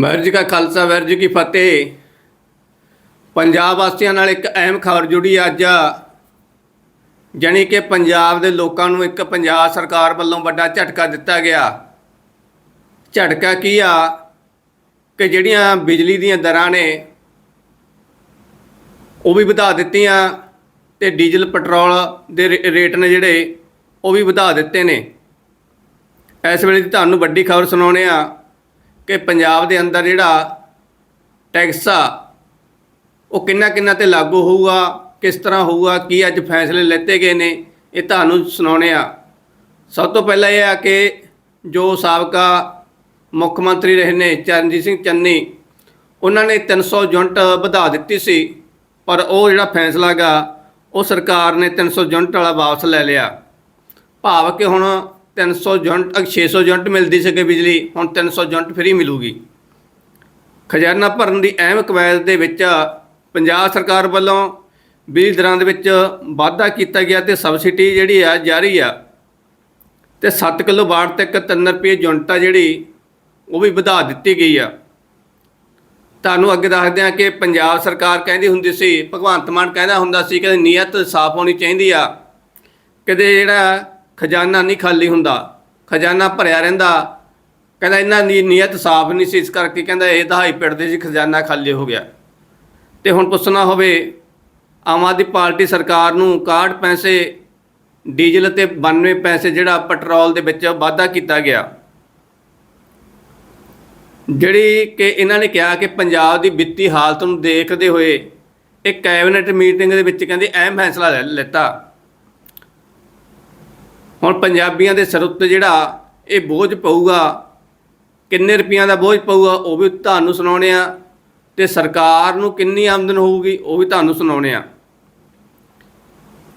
ਵਾਹਿਗੁਰੂ ਜੀ ਕਾ ਖਾਲਸਾ ਵਾਹਿਗੁਰੂ ਜੀ ਕੀ ਫਤਿਹ। ਪੰਜਾਬ ਵਾਸੀਆਂ ਨਾਲ ਇੱਕ ਅਹਿਮ ਖਬਰ ਜੁੜੀ ਅੱਜ। ਜਾਣੀ ਕਿ ਪੰਜਾਬ ਦੇ ਲੋਕਾਂ ਨੂੰ ਇੱਕ ਪੰਜਾਬ ਸਰਕਾਰ ਵੱਲੋਂ ਵੱਡਾ ਝਟਕਾ ਦਿੱਤਾ ਗਿਆ। ਝਟਕਾ ਕੀ ਆ? ਕਿ ਜਿਹੜੀਆਂ ਬਿਜਲੀ ਦੀਆਂ ਦਰਾਂ ਨੇ, ਉਹ ਵੀ ਵਧਾ ਦਿੱਤੀਆਂ ਤੇ ਡੀਜ਼ਲ, ਪੈਟਰੋਲ ਦੇ ਰੇ- ਰੇਟ ਨੇ ਜਿਹੜੇ, ਉਹ ਵੀ ਵਧਾ ਦਿੱਤੇ ਨੇ। ਇਸ ਵੇਲੇ ਦੀ ਤੁਹਾਨੂੰ ਵੱਡੀ ਖਬਰ ਸੁਣਾਉਂਦੇ ਆ ਕਿ ਪੰਜਾਬ ਦੇ ਅੰਦਰ ਜਿਹੜਾ ਟੈਕਸ ਆ, ਉਹ ਕਿੰਨਾ ਕਿੰਨਾ ਤੇ ਲਾਗੂ ਹੋਊਗਾ, ਕਿਸ ਤਰ੍ਹਾਂ ਹੋਊਗਾ, ਕੀ ਅੱਜ ਫੈਸਲੇ ਲੈਤੇ ਗਏ ਨੇ, ਇਹ ਤੁਹਾਨੂੰ ਸੁਣਾਉਣੇ ਆ। ਸਭ ਤੋਂ ਪਹਿਲਾਂ ਇਹ ਆ ਕਿ ਜੋ ਸਾਬਕਾ ਮੁੱਖ ਮੰਤਰੀ ਰਹੇ ਨੇ ਚਰਨਜੀਤ ਸਿੰਘ ਚੰਨੀ, ਉਹਨਾਂ ਨੇ 300 ਯੂਨਿਟ ਵਧਾ ਦਿੱਤੀ ਸੀ, ਪਰ ਉਹ ਜਿਹੜਾ ਫੈਸਲਾ ਗਾ, ਉਹ ਸਰਕਾਰ ਨੇ 300 ਯੂਨਿਟ ਵਾਲਾ ਵਾਪਸ ਲੈ ਲਿਆ। ਭਾਵ ਕਿ ਹੁਣ 300 ਯੂਨਿਟ ਅ, 600 ਯੂਨਿਟ ਮਿਲਦੀ ਸੀਗੀ ਬਿਜਲੀ ਹੁਣ 300 ਯੂਨਿਟ ਫ੍ਰੀ ਮਿਲੂਗੀ। ਖਜ਼ਾਨਾ ਭਰਨ ਦੀ ਅਹਿਮ ਕਵਾਇਦ ਦੇ ਵਿੱਚ ਪੰਜਾਬ ਸਰਕਾਰ ਵੱਲੋਂ ਬਿਜਲੀ ਦਰਾਂ ਦੇ ਵਿੱਚ ਵਾਧਾ ਕੀਤਾ ਗਿਆ ਤੇ ਸਬਸਿਡੀ ਜਿਹੜੀ ਆ ਜਾਰੀ ਆ। ਤੇ 7 ਕਿਲੋ ਵਾਟ ਤੱਕ 3 ਰੁਪਏ ਯੂਨਿਟ ਆ ਜਿਹੜੀ ਉਹ ਵੀ ਵਧਾ ਦਿੱਤੀ ਗਈ ਆ। ਤੁਹਾਨੂੰ ਅੱਗੇ ਦੱਸਦੇ ਆ ਕਿ ਪੰਜਾਬ ਸਰਕਾਰ ਕਹਿੰਦੀ ਹੁੰਦੀ ਸੀ ਭਗਵੰਤ ਮਾਨ ਕਹਿੰਦਾ ਹੁੰਦਾ ਸੀ ਕਿ ਨੀਅਤ ਸਾਫ਼ ਹੋਣੀ ਚਾਹੀਦੀ ਆ। ਕਦੇ ਜਿਹੜਾ ਖਜ਼ਾਨਾ ਨਹੀਂ ਖਾਲੀ ਹੁੰਦਾ, ਖਜ਼ਾਨਾ ਭਰਿਆ ਰਹਿੰਦਾ। ਕਹਿੰਦਾ ਇਹਨਾਂ ਦੀ ਨੀਅਤ ਸਾਫ਼ ਨਹੀਂ ਸੀ, ਇਸ ਕਰਕੇ ਕਹਿੰਦਾ ਇਹ ਦਹਾਈ ਪਿੜਦੇ ਸੀ ਖਜ਼ਾਨਾ ਖਾਲੀ ਹੋ ਗਿਆ। ਤੇ ਹੁਣ ਪੁੱਛਣਾ ਹੋਵੇ, ਆਮ ਆਦਮੀ ਪਾਰਟੀ ਸਰਕਾਰ ਨੂੰ 61 ਪੈਸੇ, ਡੀਜ਼ਲ ਤੇ 92 ਪੈਸੇ ਜਿਹੜਾ ਪੈਟਰੋਲ ਦੇ ਵਿੱਚ ਵਾਧਾ ਕੀਤਾ ਗਿਆ। ਜਿਹੜੀ ਕਿ ਇਹਨਾਂ ਨੇ ਕਿਹਾ ਕਿ ਪੰਜਾਬ ਦੀ ਵਿੱਤੀ ਹਾਲਤ ਨੂੰ ਦੇਖਦੇ ਹੋਏ ਇੱਕ ਕੈਬਨਿਟ ਮੀਟਿੰਗ ਦੇ ਵਿੱਚ ਕਹਿੰਦੇ ਅਹਿਮ ਫੈਸਲਾ ਲੈ ਲਿੱਤਾ। ਹੁਣ ਪੰਜਾਬੀਆਂ ਦੇ ਸਿਰ ਉੱਤੇ ਜਿਹੜਾ ਇਹ ਬੋਝ ਪਊਗਾ, ਕਿੰਨੇ ਰੁਪਈਆਂ ਦਾ ਬੋਝ ਪਊਗਾ, ਉਹ ਵੀ ਤੁਹਾਨੂੰ ਸੁਣਾਉਣੇ ਆ ਤੇ ਸਰਕਾਰ ਨੂੰ ਕਿੰਨੀ ਆਮਦਨ ਹੋਊਗੀ, ਉਹ ਵੀ ਤੁਹਾਨੂੰ ਸੁਣਾਉਣੇ ਆ।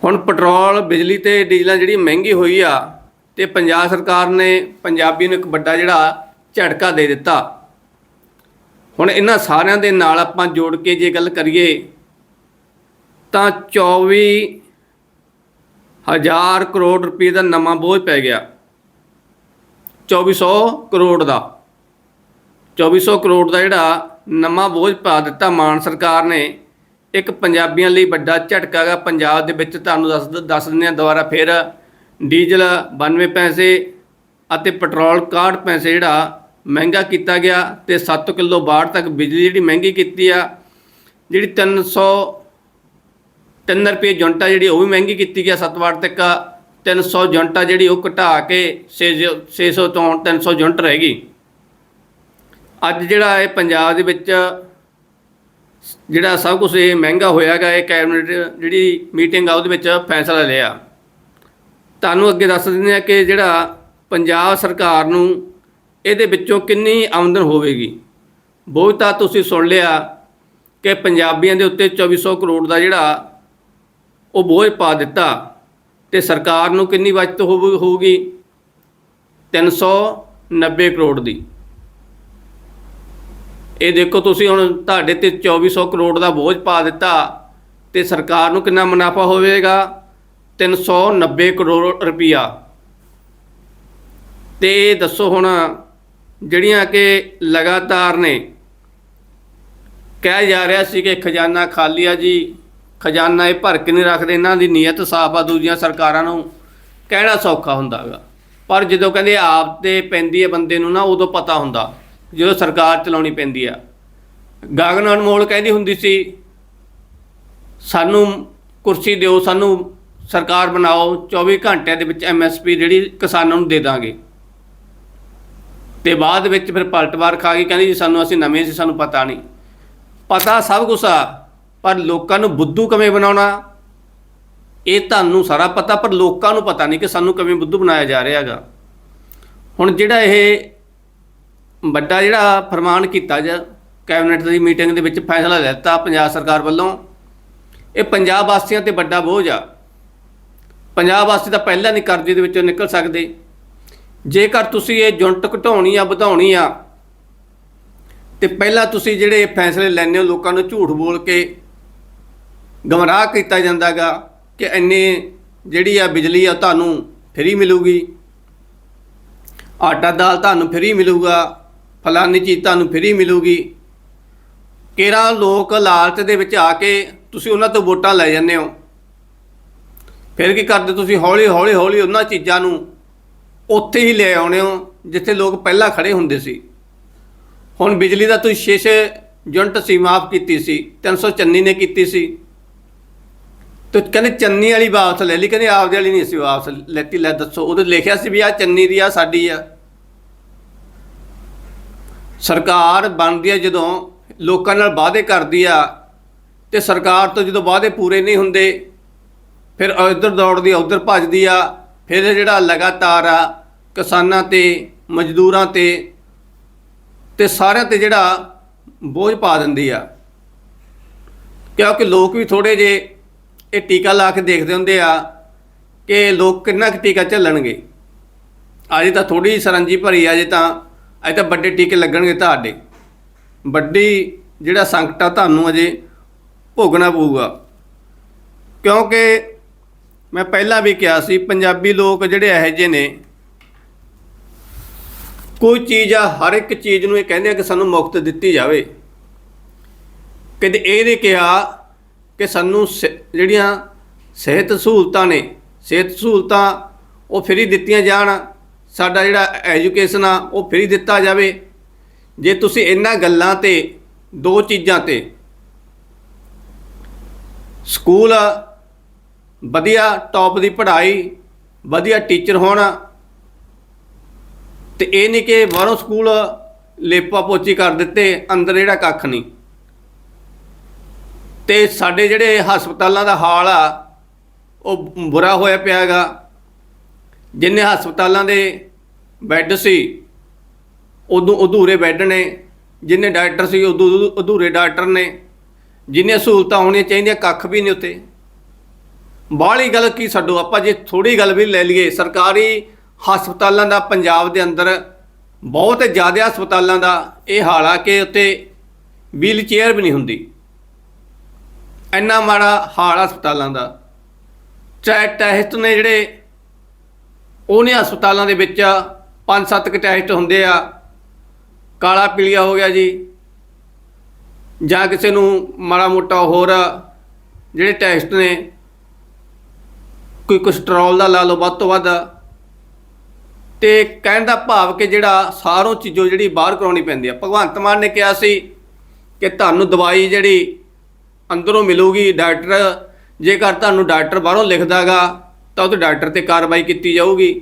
ਹੁਣ ਪੈਟਰੋਲ, ਬਿਜਲੀ ਤੇ ਡੀਜ਼ਲਾਂ ਜਿਹੜੀ ਮਹਿੰਗੀ ਹੋਈ ਆ ਤੇ ਪੰਜਾਬ ਸਰਕਾਰ ਨੇ ਪੰਜਾਬੀ ਨੂੰ ਇੱਕ ਵੱਡਾ ਜਿਹੜਾ ਝਟਕਾ ਦੇ ਦਿੱਤਾ। ਹੁਣ ਇਹਨਾਂ ਸਾਰਿਆਂ ਦੇ ਨਾਲ ਆਪਾਂ ਜੋੜ ਕੇ ਜੇ ਗੱਲ ਕਰੀਏ, ਤਾਂ 24 ਹਜ਼ਾਰ ਕਰੋੜ ਰੁਪਏ ਦਾ ਨਵਾਂ ਬੋਝ ਪੈ ਗਿਆ। 2400 ਕਰੋੜ ਦਾ। 2400 ਕਰੋੜ ਦਾ ਜਿਹੜਾ ਨਵਾਂ ਬੋਝ ਪਾ ਦਿੱਤਾ ਮਾਨ ਸਰਕਾਰ ਨੇ, ਇੱਕ ਪੰਜਾਬੀਆਂ ਲਈ ਵੱਡਾ ਝਟਕਾ ਗਾ ਪੰਜਾਬ ਦੇ ਵਿੱਚ ਤੁਹਾਨੂੰ ਦੱਸ ਦੱਸ ਦਿੰਦੇ ਹਾਂ ਦੁਬਾਰਾ ਫਿਰ। ਡੀਜ਼ਲ 92 ਪੈਸੇ ਅਤੇ ਪੈਟਰੋਲ 61 ਪੈਸੇ ਜਿਹੜਾ ਮਹਿੰਗਾ ਕੀਤਾ ਗਿਆ ਤੇ 7 ਕਿਲੋ ਵਾਟ ਤੱਕ ਬਿਜਲੀ ਜਿਹੜੀ ਮਹਿੰਗੀ ਕੀਤੀ ਆ, ਜਿਹੜੀ 300 3 ਰੁਪਏ ਯੂਨਿਟ ਆ ਜਿਹੜੀ ਉਹ ਵੀ ਮਹਿੰਗੀ ਕੀਤੀ ਗਿਆ 7 ਵਾਟ ਤੱਕ 300 ਯੂਨਿਟ ਆ ਜਿਹੜੀ ਉਹ ਘਟਾ ਕੇ 600 ਤੋਂ 300 ਯੂਨਿਟ ਰਹਿ ਗਈ। ਅੱਜ ਜਿਹੜਾ ਇਹ ਪੰਜਾਬ ਦੇ ਵਿੱਚ ਜਿਹੜਾ ਸਭ ਕੁਝ ਇਹ ਮਹਿੰਗਾ ਹੋਇਆਗਾ ਇਹ ਕੈਬਨਿਟ ਜਿਹੜੀ ਮੀਟਿੰਗ ਆ ਉਹਦੇ ਵਿੱਚ ਫੈਸਲਾ ਲਿਆ। ਤੁਹਾਨੂੰ ਅੱਗੇ ਦੱਸ ਦਿੰਦੇ ਆ ਕਿ ਜਿਹੜਾ ਪੰਜਾਬ ਸਰਕਾਰ ਨੂੰ ਇਹਦੇ ਵਿੱਚੋਂ ਕਿੰਨੀ ਆਮਦਨ ਹੋਵੇਗੀ। ਬੋਝ ਤਾਂ ਤੁਸੀਂ ਸੁਣ ਲਿਆ ਕਿ ਪੰਜਾਬੀਆਂ ਦੇ ਉੱਤੇ 2400 ਕਰੋੜ ਦਾ ਜਿਹੜਾ ਉਹ ਬੋਝ ਪਾ ਦਿੱਤਾ ਤੇ ਸਰਕਾਰ ਨੂੰ ਕਿੰਨੀ ਬਚਤ ਹੋਊ- ਹੋਊਗੀ? 390 ਕਰੋੜ ਦੀ। ਇਹ ਦੇਖੋ ਤੁਸੀਂ ਹੁਣ ਤੁਹਾਡੇ ਤੇ 2400 ਕਰੋੜ ਦਾ ਬੋਝ ਪਾ ਦਿੱਤਾ ਤੇ ਸਰਕਾਰ ਨੂੰ ਕਿੰਨਾ ਮੁਨਾਫਾ ਹੋਵੇਗਾ? 390 ਕਰੋੜ ਰੁਪਈਆ ਤੇ ਦੱਸੋ ਹੁਣ ਜਿਹੜੀਆਂ ਕਿ ਲਗਾਤਾਰ ਨੇ। ਕਿਹਾ ਜਾ ਰਿਹਾ ਸੀ ਕਿ ਖਜ਼ਾਨਾ ਖਾਲੀ ਆ ਜੀ। ਖਜ਼ਾਨਾ ਇਹ ਭਰ ਕੇ ਨਹੀਂ ਰੱਖਦੇ, ਇਹਨਾਂ ਦੀ ਨੀਅਤ ਸਾਫ਼ ਆ, ਦੂਜੀਆਂ ਸਰਕਾਰਾਂ ਨੂੰ ਕਹਿਣਾ ਸੌਖਾ ਹੁੰਦਾਗਾ। ਪਰ ਜਦੋਂ ਕਹਿੰਦੇ ਆਪ ਤੇ ਪੈਂਦੀ ਹੈ ਬੰਦੇ ਨੂੰ ਨਾ, ਉਦੋਂ ਪਤਾ ਹੁੰਦਾ, ਜਦੋਂ ਸਰਕਾਰ ਚਲਾਉਣੀ ਪੈਂਦੀ ਆ। ਗਗਨ ਅਨਮੋਲ ਕਹਿੰਦੀ ਹੁੰਦੀ ਸੀ, ਸਾਨੂੰ ਕੁਰਸੀ ਦਿਓ, ਸਾਨੂੰ ਸਰਕਾਰ ਬਣਾਓ 24 ਘੰਟਿਆਂ ਦੇ ਵਿੱਚ ਐਮਐਸਪੀ ਜਿਹੜੀ ਕਿਸਾਨਾਂ ਨੂੰ ਦੇ ਦਾਂਗੇ। ਤੇ ਬਾਅਦ ਵਿੱਚ ਫਿਰ ਪਲਟਵਾਰ ਖਾ ਗਈ, ਕਹਿੰਦੀ ਜੀ ਸਾਨੂੰ ਅਸੀਂ ਨਵੇਂ ਸੀ, ਸਾਨੂੰ ਪਤਾ ਨਹੀਂ। ਪਤਾ ਸਭ ਕੁਛ ਆ। ਪਰ ਲੋਕਾਂ ਨੂੰ ਬੁੱਧੂ ਕਿਵੇਂ ਬਣਾਉਣਾ? ਇਹ ਤੁਹਾਨੂੰ ਸਾਰਾ ਪਤਾ, ਪਰ ਲੋਕਾਂ ਨੂੰ ਪਤਾ ਨਹੀਂ ਕਿ ਸਾਨੂੰ ਕਿਵੇਂ ਬੁੱਧੂ ਬਣਾਇਆ ਜਾ ਰਿਹਾ ਹੈਗਾ। ਹੁਣ ਜਿਹੜਾ ਇਹ ਵੱਡਾ ਜਿਹੜਾ ਫਰਮਾਨ ਕੀਤਾ ਜਾ, ਕੈਬਨਿਟ ਦੀ ਮੀਟਿੰਗ ਦੇ ਵਿੱਚ ਫੈਸਲਾ ਲੈਤਾ ਪੰਜਾਬ ਸਰਕਾਰ ਵੱਲੋਂ, ਇਹ ਪੰਜਾਬ ਵਾਸੀਆਂ ਤੇ ਵੱਡਾ ਬੋਝ ਆ। ਪੰਜਾਬ ਵਾਸੀ ਤਾਂ ਪਹਿਲਾਂ ਨਹੀਂ ਕਰਜ਼ੇ ਦੇ ਵਿੱਚੋਂ ਨਿਕਲ ਸਕਦੇ। ਜੇਕਰ ਤੁਸੀਂ ਇਹ ਯੂਨਿਟ ਘਟਾਉਣੀ ਆ, ਵਧਾਉਣੀ ਆ, ਤੇ ਪਹਿਲਾਂ ਤੁਸੀਂ ਜਿਹੜੇ ਫੈਸਲੇ ਲੈਣੇ ਹੋ, ਲੋਕਾਂ ਨੂੰ ਝੂਠ ਬੋਲ ਕੇ ਗਮਰਾਹ ਕੀਤਾ ਜਾਂਦਾਗਾ ਕਿ ਇੰਨੇ ਜਿਹੜੀ ਆ ਬਿਜਲੀ ਆ ਤੁਹਾਨੂੰ ਫ੍ਰੀ ਮਿਲੂਗੀ। ਆਟਾ ਦਾਲ ਤੁਹਾਨੂੰ ਫ੍ਰੀ ਮਿਲੂਗਾ, ਫਲਾਨੀ ਚੀਜ਼ ਤੁਹਾਨੂੰ ਫ੍ਰੀ ਮਿਲੂਗੀ। ਕਿਹੜਾ ਲੋਕ ਲਾਲਚ ਦੇ ਵਿੱਚ ਆ ਕੇ ਤੁਸੀਂ ਉਹਨਾਂ ਤੋਂ ਵੋਟਾਂ ਲੈ ਜਾਂਦੇ ਹੋ? ਫਿਰ ਕੀ ਕਰਦੇ ਤੁਸੀਂ? ਹੌਲੀ ਹੌਲੀ ਹੌਲੀ ਉਹਨਾਂ ਚੀਜ਼ਾਂ ਨੂੰ ਉੱਥੇ ਹੀ ਲੈ ਆਉਣੇ ਹੋ, ਜਿੱਥੇ ਲੋਕ ਪਹਿਲਾਂ ਖੜੇ ਹੁੰਦੇ ਸੀ। ਹੁਣ ਬਿਜਲੀ ਦਾ ਤੁਸੀਂ 6 ਯੂਨਿਟ ਸੀ ਮਾਫ ਕੀਤੀ ਸੀ 394 ਨੇ ਕੀਤੀ ਸੀ। ਤੇ ਕਹਿੰਦੇ ਚੰਨੀ ਵਾਲੀ ਵਾਪਸ ਲੈ ਲਈ, ਕਹਿੰਦੇ ਆਪਦੇ ਵਾਲੀ ਨਹੀਂ ਅਸੀਂ ਵਾਪਸ ਲੈਤੀ, ਲੈ ਦੱਸੋ। ਉਹਦੇ ਲਿਖਿਆ ਸੀ ਵੀ ਆ ਚੰਨੀ ਦੀ ਆ, ਸਾਡੀ ਆ। ਸਰਕਾਰ ਬਣਦੀ ਆ ਜਦੋਂ ਲੋਕਾਂ ਨਾਲ ਵਾਅਦੇ ਕਰਦੀ ਆ ਤੇ ਸਰਕਾਰ ਤੋਂ ਜਦੋਂ ਵਾਅਦੇ ਪੂਰੇ ਨਹੀਂ ਹੁੰਦੇ, ਫਿਰ ਇੱਧਰ ਦੌੜਦੀ ਆ, ਉੱਧਰ ਭੱਜਦੀ ਆ, ਫਿਰ ਜਿਹੜਾ ਲਗਾਤਾਰ ਆ ਕਿਸਾਨਾਂ ਤੇ, ਮਜ਼ਦੂਰਾਂ ਤੇ ਤੇ ਸਾਰਿਆਂ ਤੇ ਜਿਹੜਾ ਬੋਝ ਪਾ ਦਿੰਦੀ ਆ। ਕਿਉਂਕਿ ਲੋਕ ਵੀ ਥੋੜੇ ਜੇ ਇਹ ਟੀਕਾ ਲਾ ਕੇ ਦੇਖਦੇ ਹੁੰਦੇ ਆ ਕਿ ਲੋਕ ਕਿੰਨਾ ਕੁ ਟੀਕਾ ਝੱਲਣਗੇ ਅਜੇ ਤਾਂ ਥੋੜੀ ਸਰੰਜੀ ਭਰੀ ਆ, ਅਜੇ ਤਾਂ ਅਜੇ ਤਾਂ ਵੱਡੇ ਟੀਕੇ ਲੱਗਣਗੇ ਤੁਹਾਡੇ। ਵੱਡੀ ਜਿਹੜਾ ਸੰਕਟ ਆ ਤੁਹਾਨੂੰ ਅਜੇ ਭੋਗਣਾ ਪਊਗਾ। ਕਿਉਂਕਿ ਮੈਂ ਪਹਿਲਾਂ ਵੀ ਕਿਹਾ ਸੀ, ਪੰਜਾਬੀ ਲੋਕ ਜਿਹੜੇ ਇਹੋ ਜਿਹੇ ਨੇ, ਕੋਈ ਚੀਜ਼ ਆ, ਹਰ ਇੱਕ ਚੀਜ਼ ਨੂੰ ਇਹ ਕਹਿੰਦੇ ਆ ਕਿ ਸਾਨੂੰ ਮੁਕਤ ਦਿੱਤੀ ਜਾਵੇ। ਕਦੇ ਇਹ ਨਹੀਂ ਕਿਹਾ ਕਿ ਸਾਨੂੰ ਸ- ਜਿਹੜੀਆਂ ਸਿਹਤ ਸਹੂਲਤਾਂ ਨੇ, ਸਿਹਤ ਸਹੂਲਤਾਂ ਉਹ ਫ੍ਰੀ ਦਿੱਤੀਆਂ ਜਾਣ, ਸਾਡਾ ਜਿਹੜਾ ਐਜੂਕੇਸ਼ਨ ਆ, ਉਹ ਫ੍ਰੀ ਦਿੱਤਾ ਜਾਵੇ। ਜੇ ਤੁਸੀਂ ਇਹਨਾਂ ਗੱਲਾਂ ਤੇ, ਦੋ ਚੀਜ਼ਾਂ ਤੇ, ਸਕੂਲ ਵਧੀਆ ਟੌਪ ਦੀ ਪੜ੍ਹਾਈ, ਵਧੀਆ ਟੀਚਰ ਹੋਣਾ, ਤੇ ਇਹ ਨਹੀਂ ਕਿ ਬਾਹਰੋਂ ਸਕੂਲ ਲੇਪਾ ਪੋਚੀ ਕਰ ਦਿੱਤੇ, ਅੰਦਰ ਜਿਹੜਾ ਕੱਖ ਨਹੀਂ। ਤੇ ਸਾਡੇ ਜਿਹੜੇ ਹਸਪਤਾਲਾਂ ਦਾ ਹਾਲ ਆ, ਉਹ ਬੁਰਾ ਹੋਇਆ ਪਿਆ ਹੈਗਾ। ਜਿੰਨੇ ਹਸਪਤਾਲਾਂ ਦੇ ਬੈੱਡ ਸੀ, ਉਦੋਂ ਅਧੂਰੇ ਬੈੱਡ ਨੇ, ਜਿੰਨੇ ਡਾਕਟਰ ਸੀ, ਉਦੋਂ ਅਧੂਰੇ ਡਾਕਟਰ ਨੇ ਜਿੰਨੇ ਸਹੂਲਤਾਂ ਹੋਣੀਆਂ ਚਾਹੀਦੀਆਂ, ਕੱਖ ਵੀ ਨਹੀਂ ਉੱਤੇ। ਬਾਹਲੀ ਗੱਲ ਕੀ ਛੱਡੋ, ਆਪਾਂ ਜੇ ਥੋੜੀ ਗੱਲ ਵੀ ਲੈ ਲਈਏ, ਸਰਕਾਰੀ ਹਸਪਤਾਲਾਂ ਦਾ ਪੰਜਾਬ ਦੇ ਅੰਦਰ ਬਹੁਤ ਜ਼ਿਆਦਾ ਹਸਪਤਾਲਾਂ ਦਾ ਇਹ ਹਾਲ ਆ ਕਿ ਉੱਤੇ ਵੀਲ ਚੇਅਰ ਵੀ ਨਹੀਂ ਹੁੰਦੀ। ਇੰਨਾ ਮਾੜਾ ਹਾਲ ਹਸਪਤਾਲਾਂ ਦਾ। ਚਾਹੇ ਟੈਸਟ ਨੇ ਜਿਹੜੇ ਉਹਨੇ ਹਸਪਤਾਲਾਂ ਦੇ ਵਿੱਚ ਪੰਜ ਸੱਤ ਕੁ ਟੈਸਟ ਹੁੰਦੇ ਆ, ਕਾਲਾ ਪੀਲੀਆ ਹੋ ਗਿਆ ਜੀ, ਜਾਂ ਕਿਸੇ ਨੂੰ ਮਾੜਾ ਮੋਟਾ ਹੋਰ ਜਿਹੜੇ ਟੈਸਟ ਨੇ, ਕੋਈ ਕੋਲੇਸਟ੍ਰੋਲ ਦਾ ਲਾ ਲਓ ਵੱਧ ਤੋਂ ਵੱਧ, ਤੇ ਕਹਿਣ ਦਾ ਭਾਵ ਕਿ ਜਿਹੜਾ ਸਾਰੋਂ ਚੀਜ਼ੋਂ ਜਿਹੜੀ ਬਾਹਰ ਕਰਾਉਣੀ ਪੈਂਦੀ ਆ। ਭਗਵੰਤ ਮਾਨ ਨੇ ਕਿਹਾ ਸੀ ਕਿ ਤੁਹਾਨੂੰ ਦਵਾਈ ਜਿਹੜੀ ਅੰਦਰੋਂ ਮਿਲੂਗੀ ਡਾਕਟਰ। ਜੇਕਰ ਤੁਹਾਨੂੰ ਡਾਕਟਰ ਬਾਹਰੋਂ ਲਿਖਦਾਗਾ, ਤਾਂ ਉਹ ਡਾਕਟਰ ਤੇ ਕਾਰਵਾਈ ਕੀਤੀ ਜਾਊਗੀ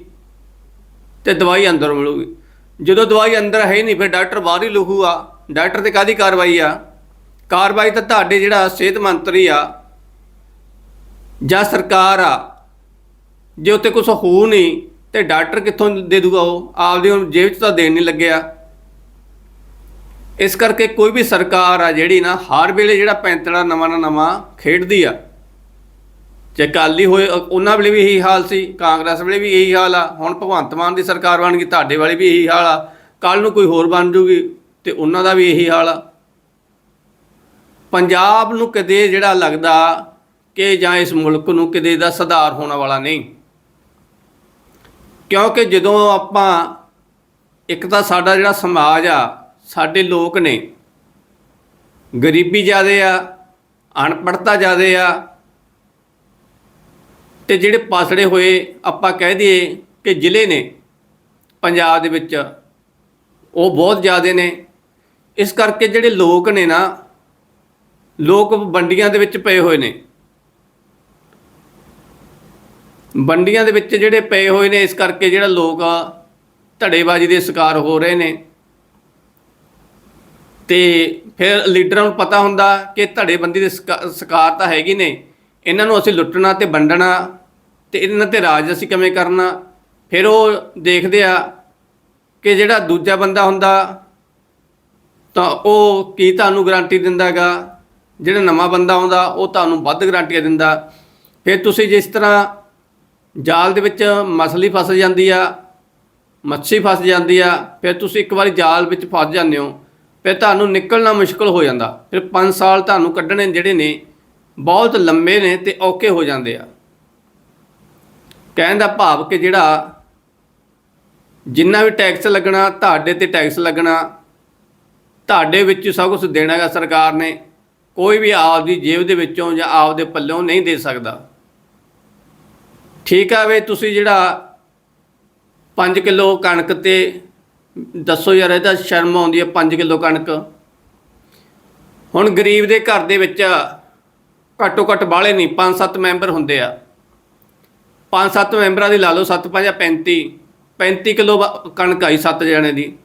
ਤੇ ਦਵਾਈ ਅੰਦਰੋਂ ਮਿਲੂਗੀ। ਜਦੋਂ ਦਵਾਈ ਅੰਦਰ ਹੈ ਹੀ ਨਹੀਂ, ਫਿਰ ਡਾਕਟਰ ਬਾਹਰ ਹੀ ਲਿਖੂਗਾ। ਡਾਕਟਰ ਤੇ ਕਾਦੀ ਕਾਰਵਾਈ ਆ? ਕਾਰਵਾਈ ਤਾਂ ਤੁਹਾਡੇ ਜਿਹੜਾ ਸਿਹਤ ਮੰਤਰੀ ਆ, ਜਾਂ ਸਰਕਾਰ ਆ, ਜੇ ਉੱਤੇ ਕੁਝ ਹੋ ਨਹੀਂ, ਤੇ ਡਾਕਟਰ ਕਿੱਥੋਂ ਦੇ ਦੂਗਾ ਉਹ? ਆਪਦੇ ਜੇਬ 'ਚ ਤਾਂ ਦੇਣ ਨਹੀਂ ਲੱਗਿਆ। ਇਸ ਕਰਕੇ ਕੋਈ ਵੀ ਸਰਕਾਰ ਆ ਜਿਹੜੀ ਨਾ, ਹਰ ਵੇਲੇ ਜਿਹੜਾ ਪੈਂਤੜਾ ਨਵਾਂ ਨਾ ਨਵਾਂ ਖੇਡਦੀ ਆ। ਜੇ ਕਾਲੀ ਹੋਏ ਉਹਨਾਂ ਵੇਲੇ ਵੀ ਇਹੀ ਹਾਲ ਸੀ, ਕਾਂਗਰਸ ਵੇਲੇ ਵੀ ਇਹੀ ਹਾਲ ਆ, ਹੁਣ ਭਗਵੰਤ ਮਾਨ ਦੀ ਸਰਕਾਰ ਬਣ ਗਈ, ਤੁਹਾਡੇ ਵਾਲੇ ਵੀ ਇਹੀ ਹਾਲ ਆ ਕੱਲ ਨੂੰ ਕੋਈ ਹੋਰ ਬਣ ਜੂਗੀ, ਤੇ ਉਹਨਾਂ ਦਾ ਵੀ ਇਹੀ ਹਾਲ ਆ। ਪੰਜਾਬ ਨੂੰ ਕਦੇ ਜਿਹੜਾ ਲੱਗਦਾ ਕਿ ਜਾਂ ਇਸ ਮੁਲਕ ਨੂੰ ਕਦੇ ਦਾ ਸੁਧਾਰ ਹੋਣ ਵਾਲਾ ਨਹੀਂ। ਕਿਉਂਕਿ ਜਦੋਂ ਆਪਾਂ, ਇੱਕ ਤਾਂ ਸਾਡਾ ਜਿਹੜਾ ਸਮਾਜ ਆ ਸਾਡੇ ਲੋਕ ਨੇ। ਗਰੀਬੀ ਜ਼ਿਆਦੇ ਆ ਅਨਪੜ੍ਹਤਾ ਜ਼ਿਆਦੇ ਆ। ਤੇ ਜਿਹੜੇ ਪਾਸੜੇ ਹੋਏ, ਆਪਾਂ ਕਹਿ ਦਈਏ ਕਿ ਜ਼ਿਲ੍ਹੇ ਨੇ, ਪੰਜਾਬ ਦੇ ਵਿੱਚ, ਉਹ ਬਹੁਤ ਜ਼ਿਆਦੇ ਨੇ। ਇਸ ਕਰਕੇ ਜਿਹੜੇ ਲੋਕ ਨੇ ਨਾ, ਲੋਕ ਵੰਡੀਆਂ ਦੇ ਵਿੱਚ ਪਏ ਹੋਏ ਨੇ। ਵੰਡੀਆਂ ਦੇ ਵਿੱਚ ਜਿਹੜੇ ਪਏ ਹੋਏ ਨੇ, ਇਸ ਕਰਕੇ ਜਿਹੜਾ ਲੋਕ ਧੜੇਬਾਜ਼ੀ ਦੇ ਸ਼ਿਕਾਰ ਹੋ ਰਹੇ ਨੇ। ਤੇ ਫਿਰ ਲੀਡਰਾਂ ਨੂੰ ਪਤਾ ਹੁੰਦਾ ਕਿ ਧੜੇਬੰਦੀ ਦੇ ਸਕਾਰ ਤਾਂ ਹੈਗੀ ਨੇ। ਇਹਨਾਂ ਨੂੰ ਅਸੀਂ ਲੁੱਟਣਾ ਤੇ ਵੰਡਣਾ ਤੇ ਇਹਨਾਂ ਤੇ ਰਾਜ ਅਸੀਂ ਕਿਵੇਂ ਕਰਨਾ? ਫਿਰ ਉਹ ਦੇਖਦੇ ਆ ਕਿ ਜਿਹੜਾ ਦੂਜਾ ਬੰਦਾ ਹੁੰਦਾ ਤਾਂ ਉਹ ਕੀ ਤੁਹਾਨੂੰ ਗਾਰੰਟੀ ਦਿੰਦਾਗਾ ਜਿਹੜਾ ਨਵਾਂ ਬੰਦਾ ਆਉਂਦਾ, ਉਹ ਤੁਹਾਨੂੰ ਵੱਧ ਗਾਰੰਟੀਆਂ ਦਿੰਦਾ। ਫਿਰ ਤੁਸੀਂ ਜਿਸ ਤਰ੍ਹਾਂ ਜਾਲ ਦੇ ਵਿੱਚ ਮਛਲੀ ਫਸ ਜਾਂਦੀ ਆ, ਮੱਛੀ ਫਸ ਜਾਂਦੀ ਆ, ਫਿਰ ਤੁਸੀਂ ਇੱਕ ਵਾਰੀ ਜਾਲ ਵਿੱਚ ਫਸ ਜਾਂਦੇ ਹੋ। ਫਿਰ ਤੁਹਾਨੂੰ ਨਿਕਲਣਾ ਮੁਸ਼ਕਲ ਹੋ ਜਾਂਦਾ। ਫਿਰ 5 ਸਾਲ ਤੁਹਾਨੂੰ ਕੱਢਣੇ ਜਿਹੜੇ ਨੇ, ਬਹੁਤ ਲੰਮੇ ਨੇ ਤੇ ਔਖੇ ਹੋ ਜਾਂਦੇ ਆ। ਕਹਿਣ ਦਾ ਭਾਵ ਕਿ ਜਿਹੜਾ ਜਿੰਨਾ ਵੀ ਟੈਕਸ ਲੱਗਣਾ, ਤੁਹਾਡੇ ਤੇ ਟੈਕਸ ਲੱਗਣਾ, ਤੁਹਾਡੇ ਵਿੱਚ ਸਭ ਕੁਝ ਦੇਣਾਗਾ ਸਰਕਾਰ ਨੇ, ਕੋਈ ਵੀ ਆਪ ਦੀ ਜੇਬ ਦੇ ਵਿੱਚੋਂ ਜਾਂ ਆਪਦੇ ਪੱਲੋਂ ਨਹੀਂ ਦੇ ਸਕਦਾ। ਠੀਕ ਆ ਵੇ ਤੁਸੀਂ ਜਿਹੜਾ 5 ਕਿਲੋ ਕਣਕ ਤੇ ਦੱਸੋ ਯਾਰ, ਇਹਦਾ ਸ਼ਰਮ ਆਉਂਦੀ ਹੈ 5 ਕਿਲੋ ਕਣਕ। ਹੁਣ ਗਰੀਬ ਦੇ ਘਰ ਦੇ ਵਿੱਚ ਘੱਟੋ ਘੱਟ ਬਾਲੇ ਨਹੀਂ 5-7 ਮੈਂਬਰ ਹੁੰਦੇ ਆ। 5-7 ਮੈਂਬਰਾਂ ਦੀ ਲਾ ਲਓ 7 5 35 35 ਕਿਲੋ ਵਾ- ਕਣਕ ਆਈ 7 ਜਣੇ ਦੀ।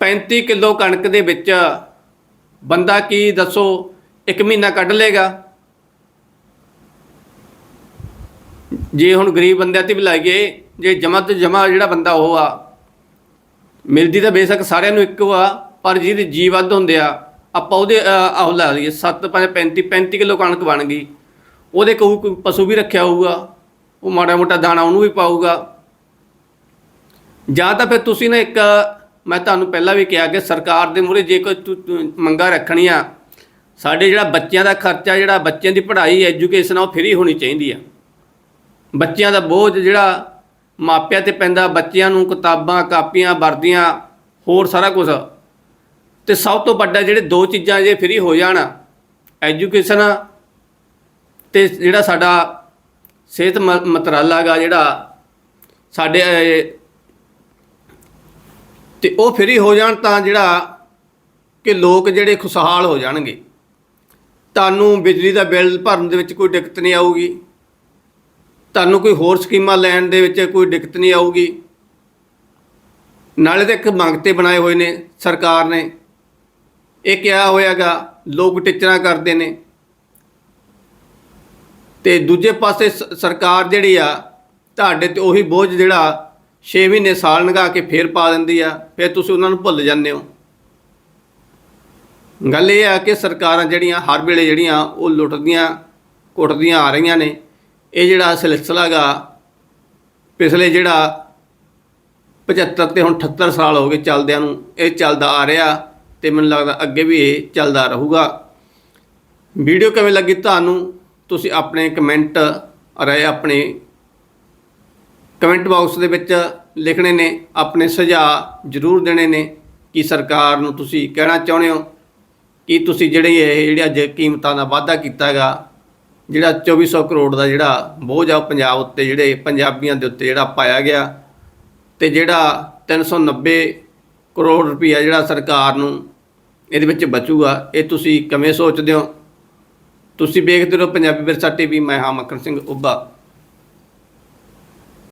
35 ਕਿਲੋ ਕਣਕ ਦੇ ਵਿੱਚ ਬੰਦਾ ਕੀ ਦੱਸੋ, ਇੱਕ ਮਹੀਨਾ ਕੱਢ ਲੇਗਾ ਜੇ ਹੁਣ ਗਰੀਬ ਬੰਦਿਆਂ ਤੇ ਵੀ ਲਾਈਏ ਜੇ ਜਮਾ ਤੇ ਜਮਾ ਜਿਹੜਾ ਬੰਦਾ ਉਹ ਆ ਮਿਲਦੀ ਤਾਂ ਬੇਸ਼ੱਕ ਸਾਰਿਆਂ ਨੂੰ ਇੱਕੋ ਆ ਪਰ ਜਿਹਦੇ ਜੀ ਵੱਧ ਹੁੰਦੇ ਆ ਆਪਾਂ ਉਹਦੇ ਅ, ਆਹ ਲਾ ਲਈਏ 7 5 35 35 ਕਿਲੋ ਕਣਕ ਬਣ ਗਈ। ਉਹਦੇ ਕੋਈ ਪਸ਼ੂ ਵੀ ਰੱਖਿਆ ਹੋਊਗਾ ਉਹ ਮਾੜਾ ਮੋਟਾ ਦਾਣਾ ਉਹਨੂੰ ਵੀ ਪਾਊਗਾ। ਜਾਂ ਤਾਂ ਫਿਰ ਤੁਸੀਂ ਨਾ ਇੱਕ ਮੈਂ ਤੁਹਾਨੂੰ ਪਹਿਲਾਂ ਵੀ ਕਿਹਾ ਕਿ ਸਰਕਾਰ ਦੇ ਮੂਹਰੇ ਜੇ ਕੋਈ ਤੁ- ਮੰਗਾਂ ਰੱਖਣੀਆਂ ਸਾਡੇ ਜਿਹੜਾ ਬੱਚਿਆਂ ਦਾ ਖਰਚਾ ਜਿਹੜਾ ਬੱਚਿਆਂ ਦੀ ਪੜ੍ਹਾਈ ਐਜੂਕੇਸ਼ਨ ਆ ਉਹ ਫ੍ਰੀ ਹੋਣੀ ਚਾਹੀਦੀ ਆ। ਬੱਚਿਆਂ ਦਾ ਬੋਝ ਜਿਹੜਾ ਮਾਪਿਆਂ ਤੇ ਪੈਂਦਾ ਬੱਚਿਆਂ ਨੂੰ ਕਿਤਾਬਾਂ ਕਾਪੀਆਂ ਵਰਦੀਆਂ ਹੋਰ ਸਾਰਾ ਕੁਝ ਤੇ ਸਭ ਤੋਂ ਵੱਡਾ ਜਿਹੜੇ ਦੋ ਚੀਜ਼ਾਂ ਜੇ ਫ੍ਰੀ ਹੋ ਜਾਣ ਐਜੂਕੇਸ਼ਨ ਤੇ ਜਿਹੜਾ ਸਾਡਾ ਸਿਹਤ ਮ- ਮੰਤਰਾਲਾ ਗਾ ਜਿਹੜਾ ਸਾਡੇ ਅਹ, ਤੇ ਉਹ ਫ੍ਰੀ ਹੋ ਜਾਣ ਤਾਂ ਜਿਹੜਾ ਕਿ ਲੋਕ ਜਿਹੜੇ ਖੁਸ਼ਹਾਲ ਹੋ ਜਾਣਗੇ। ਤੁਹਾਨੂੰ ਬਿਜਲੀ ਦਾ ਬਿੱਲ ਭਰਨ ਦੇ ਵਿੱਚ ਕੋਈ ਦਿੱਕਤ ਨਹੀਂ ਆਊਗੀ। ਤੁਹਾਨੂੰ ਕੋਈ ਹੋਰ ਸਕੀਮਾਂ ਲੈਣ ਦੇ ਵਿੱਚ ਕੋਈ ਦਿੱਕਤ ਨਹੀਂ ਆਊਗੀ। ਨਾਲੇ ਤਾਂ ਇੱਕ ਮੰਗ 'ਤੇ ਬਣਾਏ ਹੋਏ ਨੇ ਸਰਕਾਰ ਨੇ। ਇਹ ਕਿਹਾ ਹੋਇਆਗਾ, ਲੋਕ ਟਿਚਰਾਂ ਕਰਦੇ ਨੇ। ਤੇ ਦੂਜੇ ਪਾਸੇ ਸ- ਸਰਕਾਰ ਜਿਹੜੀ ਆ, ਤੁਹਾਡੇ ਤੇ ਉਹੀ ਬੋਝ ਜਿਹੜਾ 6 ਮਹੀਨੇ ਸਾਲ ਲੰਘਾ ਕੇ ਫੇਰ ਪਾ ਦਿੰਦੀ ਆ, ਫਿਰ ਤੁਸੀਂ ਉਹਨਾਂ ਨੂੰ ਭੁੱਲ ਜਾਂਦੇ ਹੋ। ਗੱਲ ਇਹ ਆ ਕਿ ਸਰਕਾਰਾਂ ਜਿਹੜੀਆਂ ਹਰ ਵੇਲੇ ਜਿਹੜੀਆਂ ਉਹ ਲੁੱਟਦੀਆਂ, ਕੁੱਟਦੀਆਂ ਆ ਰਹੀਆਂ ਨੇ। ਇਹ ਜਿਹੜਾ ਸਿਲਸਿਲਾ ਗਾ, ਪਿਛਲੇ ਜਿਹੜਾ 75 ਤੇ ਹੁਣ 78 ਸਾਲ ਹੋ ਗਏ ਚੱਲਦਿਆਂ ਨੂੰ, ਇਹ ਚੱਲਦਾ ਆ ਰਿਹਾ ਤੇ ਮੈਨੂੰ ਲੱਗਦਾ ਅੱਗੇ ਵੀ ਇਹ ਚੱਲਦਾ ਰਹੂਗਾ। ਵੀਡੀਓ ਕਿਵੇਂ ਲੱਗੀ ਤੁਹਾਨੂੰ? ਤੁਸੀਂ ਆਪਣੇ ਕਮੈਂਟ ਰਾਏ ਆਪਣੇ ਕਮੈਂਟ ਬਾਕਸ ਦੇ ਵਿੱਚ ਲਿਖਣੇ ਨੇ, ਆਪਣੇ ਸੁਝਾਅ ਜ਼ਰੂਰ ਦੇਣੇ ਨੇ ਕਿ ਸਰਕਾਰ ਨੂੰ ਤੁਸੀਂ ਕਹਿਣਾ ਚਾਹੁੰਦੇ ਹੋ, ਕਿ ਤੁਸੀਂ ਜਿਹੜੇ ਇਹ, ਜਿਹੜੇ ਅੱਜ ਕੀਮਤਾਂ ਦਾ ਵਾਅਦਾ ਕੀਤਾ ਹੈਗਾ ਜਿਹੜਾ 2400 ਕਰੋੜ ਦਾ ਜਿਹੜਾ ਬੋਝ ਆ ਉਹ ਪੰਜਾਬ ਉੱਤੇ ਜਿਹੜੇ ਪੰਜਾਬੀਆਂ ਦੇ ਉੱਤੇ ਜਿਹੜਾ ਪਾਇਆ ਗਿਆ ਤੇ ਜਿਹੜਾ 390 ਕਰੋੜ ਰੁਪਈਆ ਜਿਹੜਾ ਸਰਕਾਰ ਨੂੰ ਇਹਦੇ ਵਿੱਚ ਬਚੂਗਾ, ਇਹ ਤੁਸੀਂ ਕਿਵੇਂ ਸੋਚਦੇ ਹੋ? ਤੁਸੀਂ ਵੇਖਦੇ ਰਹੋ ਪੰਜਾਬੀ ਵਿਰਸਾ ਟੀਵੀ ਮੈਂ ਹਾਂ ਮੱਖਣ ਸਿੰਘ ਉੱਭਾ।